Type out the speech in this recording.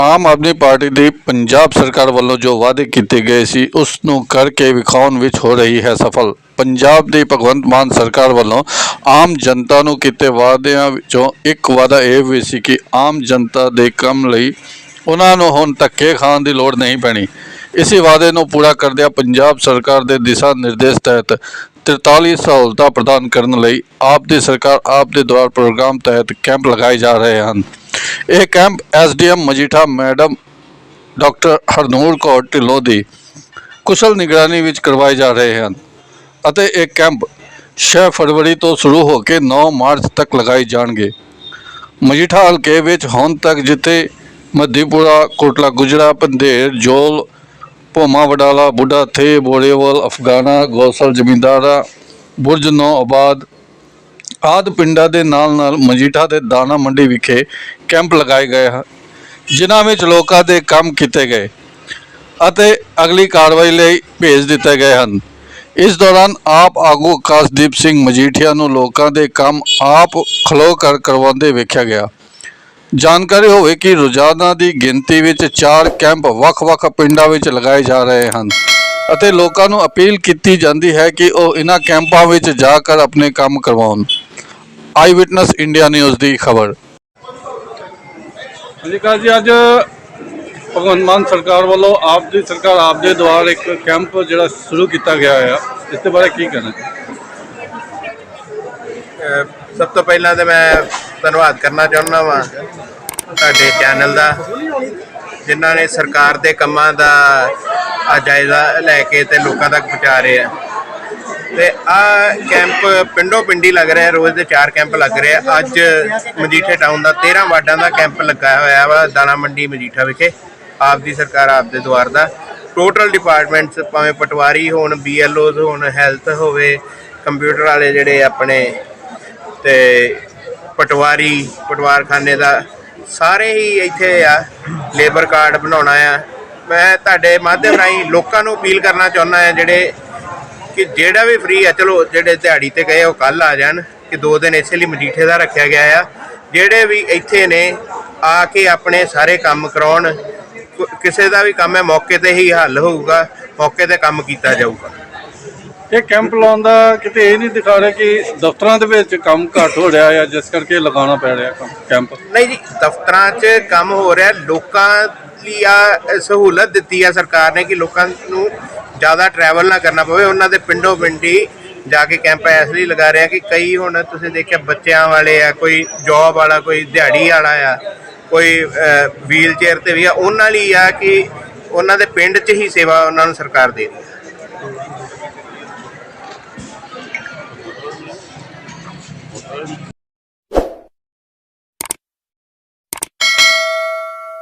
Aam Aadmi party ਦੀ ਪੰਜਾਬ ਸਰਕਾਰ ਵੱਲੋਂ ਜੋ ਵਾਅਦੇ ਕੀਤੇ ਗਏ ਸੀ, ਉਸ ਨੂੰ ਕਰਕੇ ਵਿਖਾਉਣ ਵਿੱਚ ਹੋ ਰਹੀ ਹੈ ਸਫਲ। ਪੰਜਾਬ ਦੀ ਭਗਵੰਤ ਮਾਨ ਸਰਕਾਰ ਵੱਲੋਂ ਆਮ ਜਨਤਾ ਨੂੰ ਕੀਤੇ ਵਾਅਦਿਆਂ ਵਿੱਚੋਂ ਇੱਕ ਵਾਅਦਾ ਇਹ ਵੀ ਸੀ ਕਿ ਆਮ ਜਨਤਾ ਦੇ ਕੰਮ ਲਈ ਉਹਨਾਂ ਨੂੰ ਹੁਣ ਧੱਕੇ ਖਾਣ ਦੀ ਲੋੜ ਨਹੀਂ ਪੈਣੀ। ਇਸੇ ਵਾਅਦੇ ਨੂੰ ਪੂਰਾ ਕਰਦਿਆਂ ਪੰਜਾਬ ਸਰਕਾਰ ਦੇ ਦਿਸ਼ਾ ਨਿਰਦੇਸ਼ ਤਹਿਤ 43 ਸਹੂਲਤਾਂ ਪ੍ਰਦਾਨ ਕਰਨ ਲਈ ਆਪ ਦੀ ਸਰਕਾਰ, ਆਪ ਦੇ ਦੁਆਰ ਪ੍ਰੋਗਰਾਮ ਤਹਿਤ ਕੈਂਪ ਲਗਾਏ ਜਾ ਰਹੇ ਹਨ। ਇਹ camp SDM Majitha, madam doctor Harnoor Kaur Dhillon ਦੀ ਕੁਸ਼ਲ ਨਿਗਰਾਨੀ ਵਿੱਚ ਕਰਵਾਏ ਜਾ ਰਹੇ ਹਨ ਅਤੇ ਇਹ ਕੈਂਪ 6 ਫਰਵਰੀ ਤੋਂ ਸ਼ੁਰੂ ਹੋ ਕੇ 9 ਮਾਰਚ ਤੱਕ ਲਗਾਏ ਜਾਣਗੇ। ਮਜੀਠਾ ਹਲਕੇ ਵਿੱਚ ਹੁਣ ਤੱਕ ਜਿੱਥੇ ਮਧੀਪੁਰਾ, ਕੋਟਲਾ ਗੁਜਰਾ ਪੰਧੇਰ, ਜੋਲ, ਭੋਮਾ, ਵਡਾਲਾ, ਬੁੱਢਾ ਥੇ ਬੋੜੇਵਾਲ, ਅਫਗਾਨਾ, ਗੋਸਲ, ਜ਼ਮੀਂਦਾਰਾ, ਬੁਰਜ, ਨੌ ਆਬਾਦ ਆਦ ਪਿੰਡਾਂ ਦੇ ਨਾਲ ਨਾਲ ਮਜੀਠਾ ਦੇ ਦਾਣਾ ਮੰਡੀ ਵਿਖੇ ਕੈਂਪ ਲਗਾਏ ਗਏ ਹਨ, ਜਿਨ੍ਹਾਂ ਵਿੱਚ ਲੋਕਾਂ ਦੇ ਕੰਮ ਕੀਤੇ ਗਏ ਅਤੇ ਅਗਲੀ ਕਾਰਵਾਈ ਲਈ ਭੇਜ ਦਿੱਤੇ ਗਏ ਹਨ। ਇਸ ਦੌਰਾਨ ਆਪ ਆਗੂ ਆਕਾਸ਼ਦੀਪ ਸਿੰਘ ਮਜੀਠੀਆ ਨੂੰ ਲੋਕਾਂ ਦੇ ਕੰਮ ਆਪ ਖਲੋ ਕਰ ਕਰਵਾਉਂਦੇ ਵੇਖਿਆ ਗਿਆ। ਜਾਣਕਾਰੀ ਹੋਵੇ ਕਿ ਰੋਜ਼ਾਨਾ ਦੀ ਗਿਣਤੀ ਵਿੱਚ 4 ਕੈਂਪ ਵੱਖ-ਵੱਖ ਪਿੰਡਾਂ ਵਿੱਚ ਲਗਾਏ ਜਾ ਰਹੇ ਹਨ। ਅਤੇ ਲੋਕਾਂ ਨੂੰ ਅਪੀਲ ਕੀਤੀ ਜਾਂਦੀ ਹੈ ਕਿ ਉਹ ਇਹਨਾਂ ਕੈਂਪਾਂ ਵਿੱਚ ਜਾ ਕੇ ਆਪਣੇ ਕੰਮ ਕਰਵਾਉਣ। ਆਈ ਵਿਟਨੈਸ ਇੰਡੀਆ ਨਿਊਜ਼ ਦੀ ਖਬਰ। ਕਾਲ ਜੀ ਅੱਜ ਭਗਵੰਤ ਮਾਨ ਸਰਕਾਰ ਵੱਲੋਂ ਆਪ ਦੀ ਸਰਕਾਰ ਆਪ ਦੇ ਦੁਆਰ ਇੱਕ ਕੈਂਪ ਜਿਹੜਾ ਸ਼ੁਰੂ ਕੀਤਾ ਗਿਆ ਹੈ ਇਸ ਦੇ ਬਾਰੇ ਕੀ ਕਹਿਣਾ ਸਭ ਤੋਂ ਪਹਿਲਾਂ ਤਾਂ ਮੈਂ ਧੰਨਵਾਦ ਕਰਨਾ ਚਾਹੁੰਦਾ ਵਾਂ ਤੁਹਾਡੇ ਚੈਨਲ ਦਾ ਜਿਨ੍ਹਾਂ ਨੇ ਸਰਕਾਰ ਦੇ ਕੰਮਾਂ ਦਾ ਜਾਇਜ਼ਾ ਲੈ ਕੇ ਤੇ ਲੋਕਾਂ ਤੱਕ ਪਹੁੰਚਾ ਰਹੇ ਆ। ਤੇ ਆ ਕੈਂਪ ਪਿੰਡੋਂ ਪਿੰਡੀ ਲੱਗ ਰਿਹਾ ਰੋਜ਼ ਦੇ ਚਾਰ ਕੈਂਪ ਲੱਗ ਰਹੇ ਆ। ਅੱਜ ਮਜੀਠੇ ਟਾਊਨ ਦਾ 13 ਵਾਰਡਾਂ ਦਾ ਕੈਂਪ ਲੱਗਾ ਹੋਇਆ ਵਾ, ਦਾਣਾ ਮੰਡੀ ਮਜੀਠਾ ਵਿਖੇ। ਆਪ ਦੀ ਸਰਕਾਰ ਆਪ ਦੇ ਦੁਆਰ ਦਾ। ਟੋਟਲ ਡਿਪਾਰਟਮੈਂਟਸ ਭਾਵੇਂ ਪਟਵਾਰੀ ਹੋਣ ਬੀਐਲਓਜ਼ ਹੋਣ ਹੈਲਥ ਹੋਵੇ ਕੰਪਿਊਟਰ ਵਾਲੇ ਜਿਹੜੇ ਆਪਣੇ ਤੇ ਪਟਵਾਰੀ, ਪਟਵਾਰਖਾਨੇ ਦਾ, ਸਾਰੇ ਹੀ ਇੱਥੇ ਆ ਲੇਬਰ ਕਾਰਡ ਬਣਾਉਣਾ ਆ। ਮੈਂ ਤੁਹਾਡੇ ਮਾਧਿਅਮ ਰਾਹੀਂ ਲੋਕਾਂ ਨੂੰ ਅਪੀਲ ਕਰਨਾ ਚਾਹੁੰਦਾ ਆ ਜਿਹੜੇ ਕਿ ਜਿਹੜਾ ਵੀ ਫ੍ਰੀ ਆ ਚਲੋ ਜਿਹੜੇ ਦਿਹਾੜੀ ਤੇ ਗਏ ਉਹ ਕੱਲ ਆ ਜਾਣ ਕਿ ਦੋ ਦਿਨ ਇਸੇ ਲਈ ਮਜੀਠੇ ਦਾ ਰੱਖਿਆ ਗਿਆ ਆ। ਜਿਹੜੇ ਵੀ ਇੱਥੇ ਨੇ ਆ ਕੇ ਆਪਣੇ ਸਾਰੇ ਕੰਮ ਕਰਾਉਣ ਕਿਸੇ ਦਾ ਵੀ ਕੰਮ ਹੈ ਮੌਕੇ ਤੇ ਹੀ ਹੱਲ ਹੋਊਗਾ ਮੌਕੇ ਤੇ ਕੰਮ ਕੀਤਾ ਜਾਊਗਾ। ਇਹ ਕੈਂਪ ਲਾਉਣ ਦਾ ਕਿਤੇ ਇਹ ਨਹੀਂ ਦਿਖਾ ਰਿਹਾ ਕਿ ਦਫ਼ਤਰਾਂ ਦੇ ਵਿੱਚ ਕੰਮ ਘੱਟ ਹੋ ਰਿਹਾ ਹੈ ਜਿਸ ਕਰਕੇ ਲਗਾਉਣਾ ਪੈ ਰਿਹਾ ਕੰਮ- ਕੈਂਪ ਨਹੀਂ ਜੀ ਦਫ਼ਤਰਾਂ 'ਚ ਕੰਮ ਹੋ ਰਿਹਾ ਲੋਕਾਂ ਲਈ ਆ ਸਹੂਲਤ ਦਿੱਤੀ ਆ ਸਰਕਾਰ ਨੇ ਕਿ ਲੋਕਾਂ ਨੂੰ ਜ਼ਿਆਦਾ ਟਰੈਵਲ ਨਾ ਕਰਨਾ ਪਵੇ। ਉਹਨਾਂ ਦੇ ਪਿੰਡੋਂ ਪਿੰਡੀ ਜਾ ਕੇ ਕੈਂਪ ਇਸ ਲਈ ਲਗਾ ਰਿਹਾ ਕਿ ਕਈ ਹੁਣ ਤੁਸੀਂ ਦੇਖਿਆ ਬੱਚਿਆਂ ਵਾਲੇ ਆ, ਕੋਈ ਜੌਬ ਵਾਲਾ, ਕੋਈ ਦਿਹਾੜੀ ਵਾਲਾ ਆ, ਕੋਈ ਵੀਲ ਚੇਅਰ ਤੇ ਵੀ ਆ, ਉਹਨਾਂ ਲਈ ਆ ਕਿ ਉਹਨਾਂ ਦੇ ਪਿੰਡ 'ਚ ਹੀ ਸੇਵਾ ਉਹਨਾਂ ਨੂੰ ਸਰਕਾਰ ਦੇ